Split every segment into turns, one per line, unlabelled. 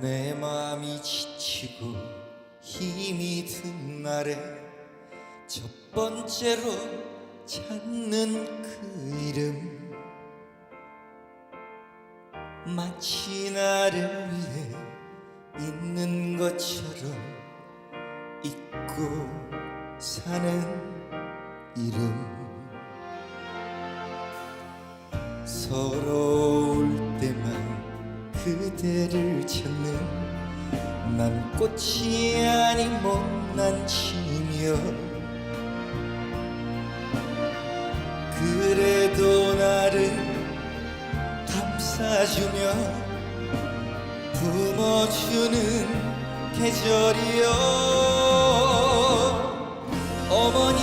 내 마음이 지치고 힘이 든 날에 첫 번째로 찾는 그 이름. 마치 나를 위해 있는 것처럼 잊고 사는 이름. 때만 그대를 찾는 난 꽃이 아닌 못난 치며 그래도 나를 감싸주며 품어주는 계절이여. 어머니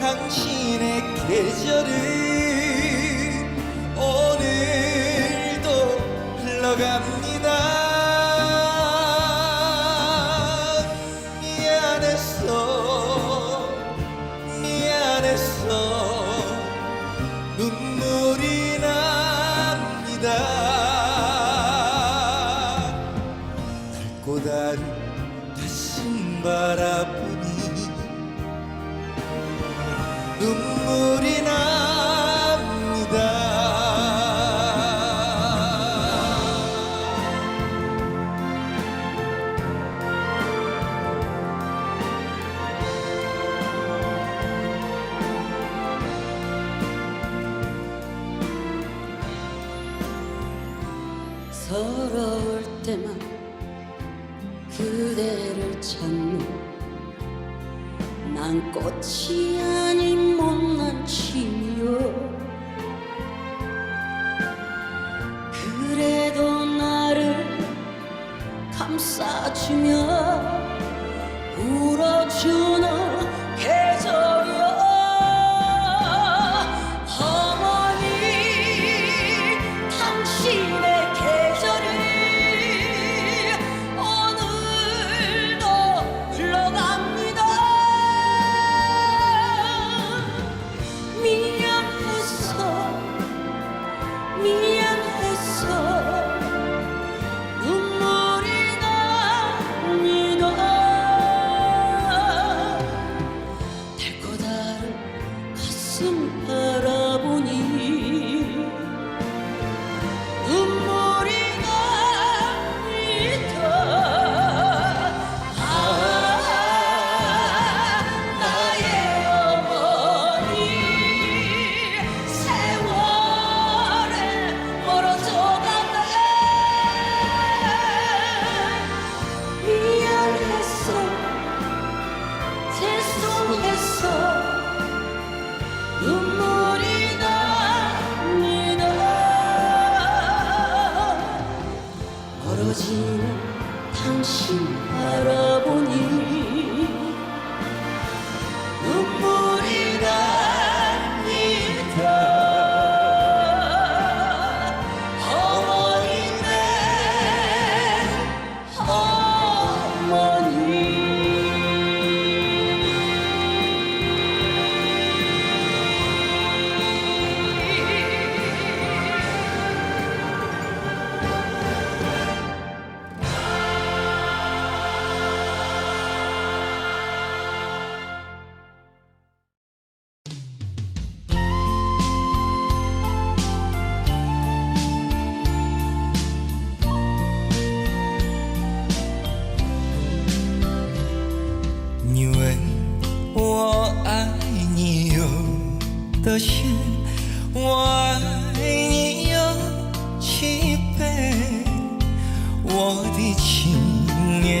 당신의 계절은 흘러갑니다. 미안했어 미안했어 눈물이 납니다. 다른 가슴 바라보니 눈물이 납
감싸주며 울어주는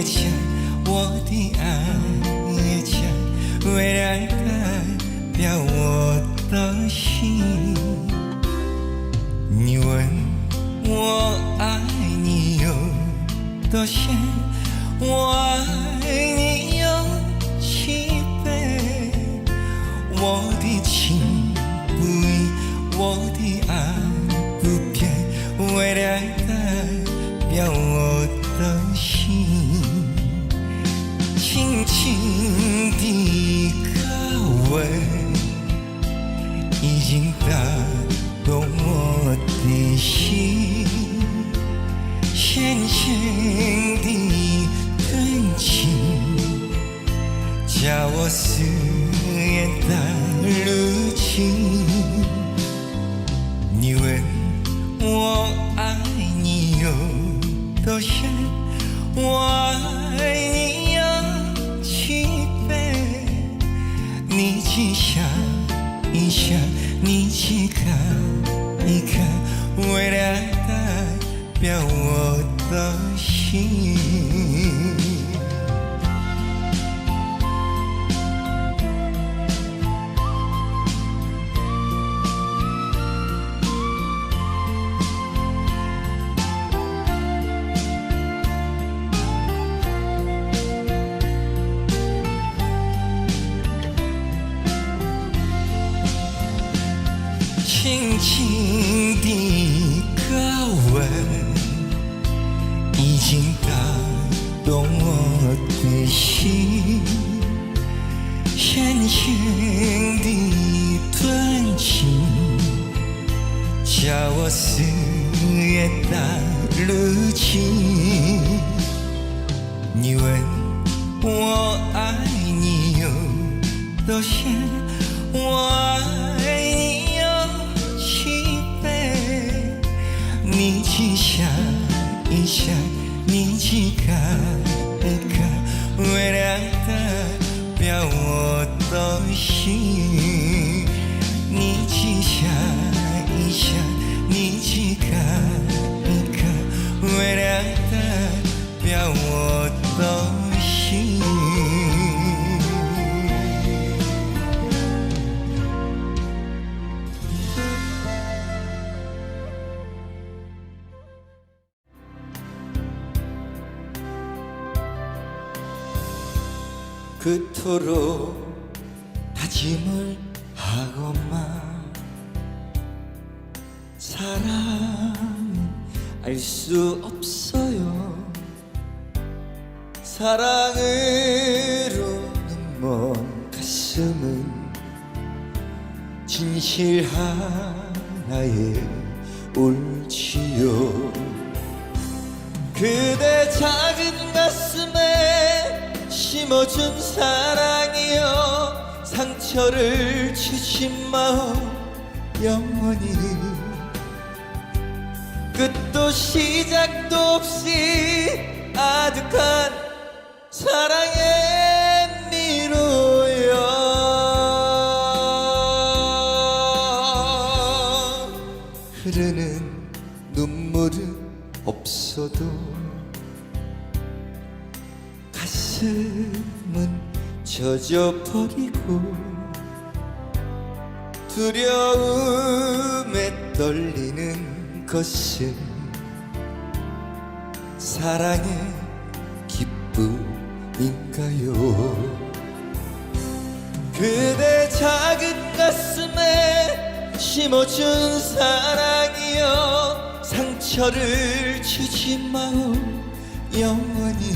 也真，我的爱也真，为了代表我的心。你问我爱你有多深，我爱你有几倍。我天地真情，叫我思念难如情。你问我爱你有多深？我爱你有几分？你去想一想，你去看一看，月亮代表我。 이브라힘 我的心深深的一段情叫我思念到如今你问我爱你有多深我爱你有几分你去想一想你去看一个微凉，表我的心。你记下，记下，你记看，一个微凉，表我。 그토록 다짐을 하고만 사랑은 알수 없어요. 사랑으로는 먼 가슴은 진실 하나에 울지요. 그대 작은 가슴에 심어준 사랑이여 상처를 주지 마오 영원히. 끝도 시작도 없이 아득한 사랑 젖어버리고 두려움에 떨리는 것은 사랑의 기쁨인가요? 그대 작은 가슴에 심어준 사랑이여 상처를 주지 마오 영원히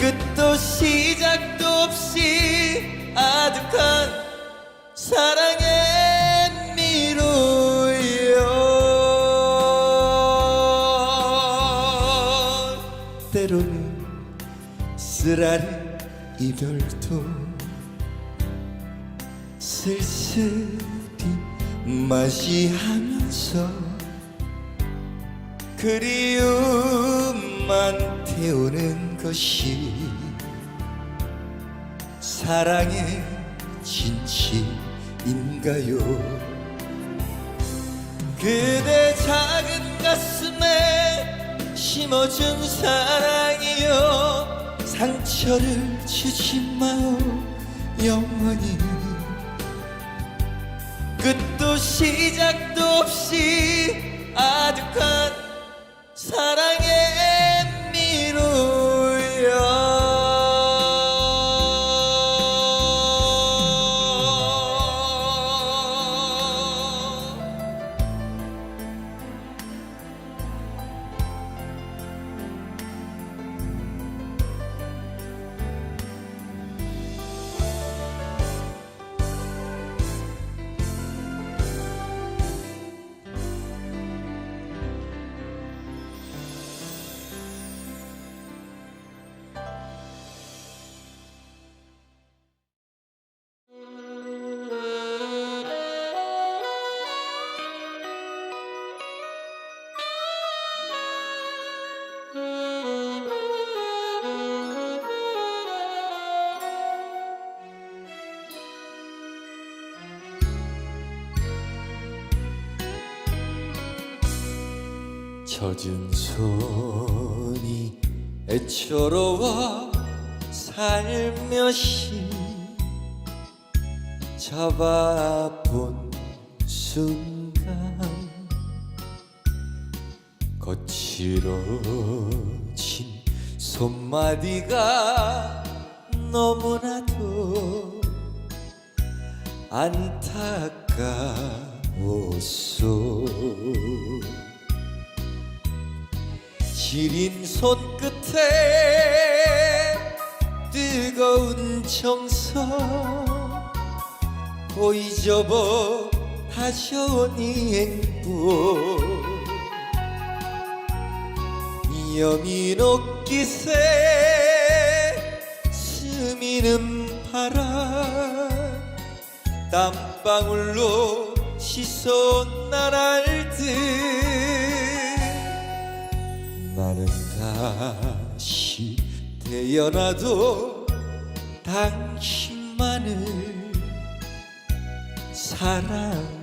끝도 시작도 없이 아득한 사랑의 미로여 때로는 쓰라린 이별도 쓸쓸히 맞이하면서 그리움만 태우는 것이 사랑의 진실인가요? 그대 작은 가슴에 심어준 사랑이여 상처를 주지 마오 영원히 끝도 시작도 없이 아득한 사랑의 젖은 손이 애처로워 살며시 잡아본 순간 거칠어진 손마디가 너무나도 안타까웠소 시린 손끝에 뜨거운 정서 고이 접어 다셔오니 행복 여민 옷깃에 스미는 바람 땀방울로 씻어 나랄 듯 다시 태어나도 당신만을 사랑하리라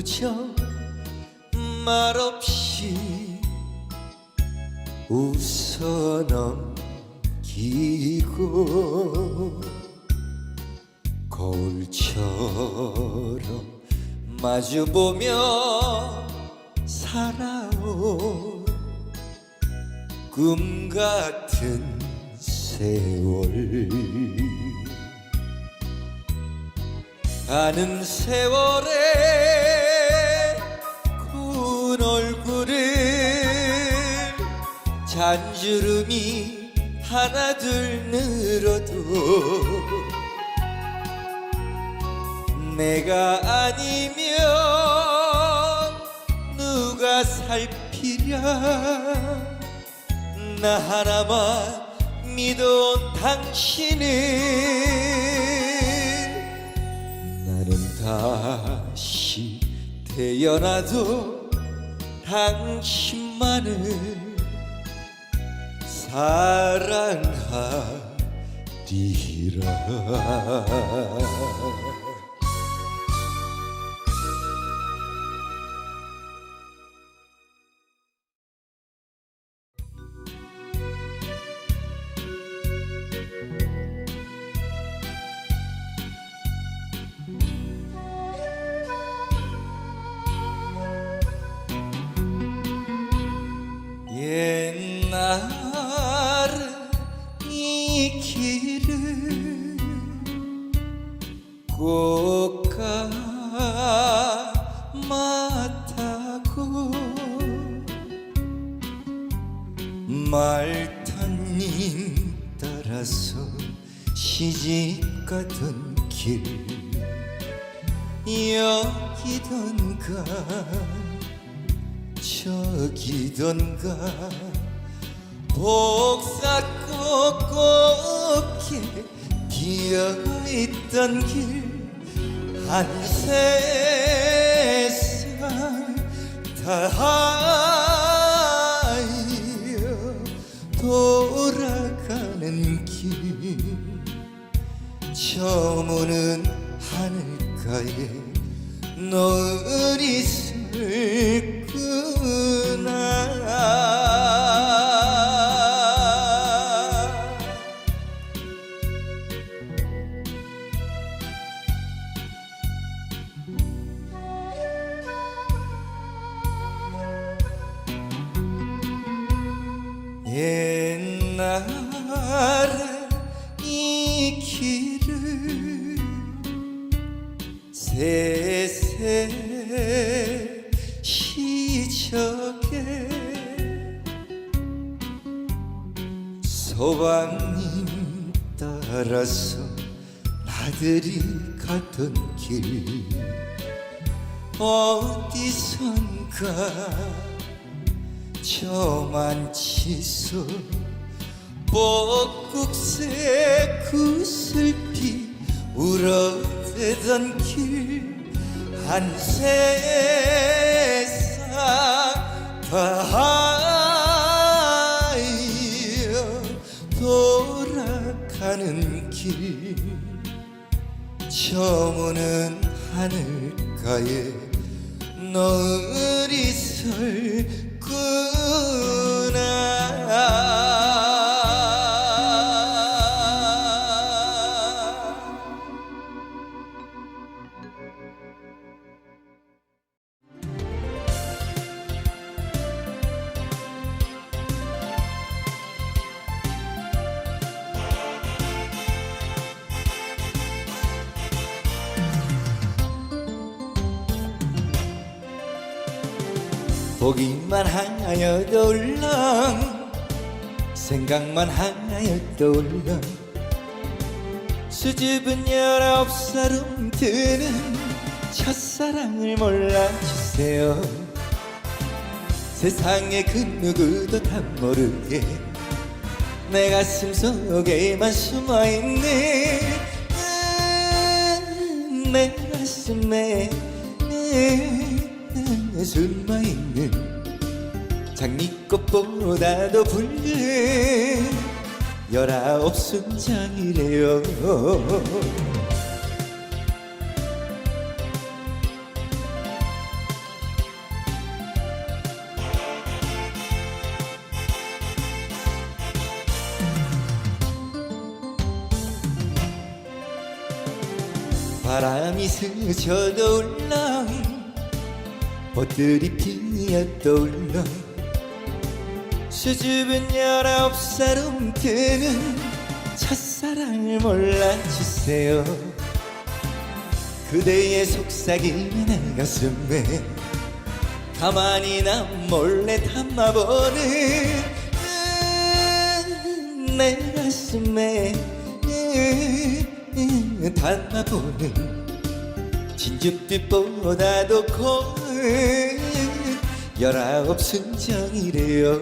투정 말없이 웃어 넘기고 거울처럼 마주보며 살아온 꿈 같은 세월. 가는 세월에 잔주름이 하나 둘 늘어도 내가 아니면 누가 살피랴 나 하나만 믿어온 당신을 나는 다시 태어나도 당신만을 사랑하리라 저기던가. 복사꽃 곱게 피어있던 길한 세상 다 하여 돌아가는 길. 저무는 하늘가에 노을이 슬 가던 길. 어디선가 저만 치소 벚국새 구슬피 울어대던 길. 한 세상 다 하여 돌아가는 길 저무는 하늘가에 너울이 설 보기만 하여도 울렁 생각만 하여도 울렁 수줍은 열아홉 살 움트는 첫사랑을 몰라주세요. 세상에 그 누구도 다 모르게 내 가슴 속에만 숨어있는 음, 내 가슴에 숨어있는 장미꽃보다도 붉은 열아홉 순장이래요. 바람이 스쳐도 울렁 꽃들이 피어도 울렁 수줍은 열아홉 살 움트는 첫사랑을 몰라주세요. 그대의 속삭임이 내 가슴에 가만히 나 몰래 담아보는 음, 내 가슴에 음, 담아보는 진주빛보다도 고운 열아홉 순정이래요